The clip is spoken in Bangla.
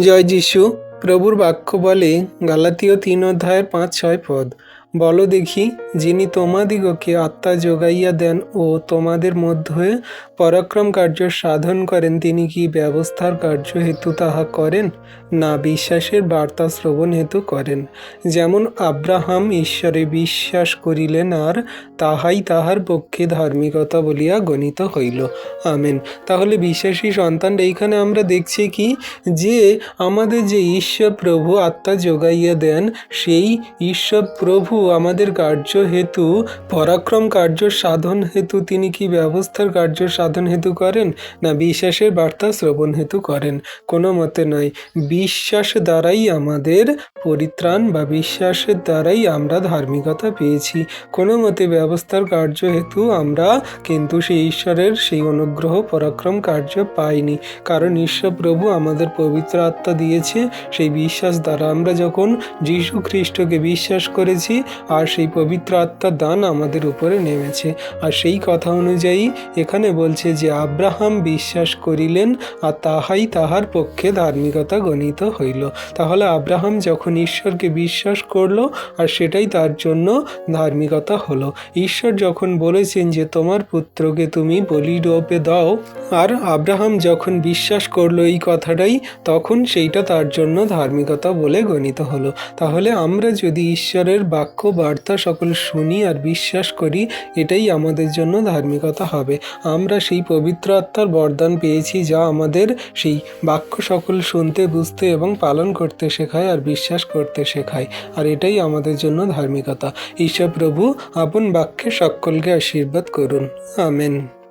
জয় যিশু প্রভুর বাক্য বলে গালাতীয় তিন অধ্যায়ের পাঁচ ছয় পদ। বলো দেখি, যিনি তোমাদিগকে আত্মা যোগাইয়া দেন ও তোমাদের মধ্যে পরাক্রম কার্য সাধন করেন, তিনি কি ব্যবস্থার কার্য হেতু তাহা করেন? না, বিশ্বাসের বার্তা শ্রবণ হেতু করেন। যেমন আব্রাহাম ঈশ্বরে বিশ্বাস করিলেন আর তাহাই তাহার পক্ষে ধার্মিকতা বলিয়া গণিত হইল। আমেন। তাহলে বিশ্বাসী সন্তান, এইখানে আমরা দেখছি কি, যে আমাদের যে ঈশ্বর প্রভু আত্মা যোগাইয়া দেন, সেই ঈশ্বর প্রভু আমাদের কার্য হেতু, পরাক্রম কার্য সাধন হেতু, তিনি কি ব্যবস্থার কার্য সাধন হেতু করেন? না বিশ্বাসের বার্তা শ্রবণ হেতু করেন? কোনো মতে নয়, বিশ্বাস দ্বারাই আমাদের পরিত্রাণ বা বিশ্বাসের দ্বারাই আমরা ধার্মিকতা পেয়েছি। কোনো মতে ব্যবস্থার কার্য হেতু আমরা কিন্তু সেই ঈশ্বরের সেই অনুগ্রহ, পরাক্রম কার্য পাইনি। কারণ ঈশ্বর প্রভু আমাদের পবিত্র আত্মা দিয়েছে, সেই বিশ্বাস দ্বারা আমরা যখন যীশু খ্রিস্টকে বিশ্বাস করেছি আর সেই পবিত্র আত্মার দান আমাদের উপরে নেমেছে। আর সেই কথা অনুযায়ী এখানে বলছে যে, আব্রাহাম বিশ্বাস করিলেন আর তাহাই তাহার পক্ষে ধার্মিকতা গণিত হইল। তাহলে আব্রাহাম যখন ঈশ্বরকে বিশ্বাস করল আর সেটাই তার জন্য ধার্মিকতা হলো। ঈশ্বর যখন বলেছেন যে, তোমার পুত্রকে তুমি বলি রূপে দাও। আর আব্রাহাম যখন বিশ্বাস করল এই কথাটাই, তখন সেইটা তার জন্য ধার্মিকতা বলে গণিত হলো। তাহলে আমরা যদি ঈশ্বরের বাক্য বার্তা সকল শুনি আর বিশ্বাস করি, এটাই আমাদের জন্য ধার্মিকতা হবে। আমরা সেই পবিত্র আত্মার বরদান পেয়েছি যা আমাদের সেই বাক্য সকল শুনতে, বুঝতে এবং পালন করতে শেখায় আর বিশ্বাস করতে শেখায়। আর এটাই আমাদের জন্য ধার্মিকতা। ঈশ্বর প্রভু, আপন বাক্যে সকলকে আশীর্বাদ করুন। আমেন।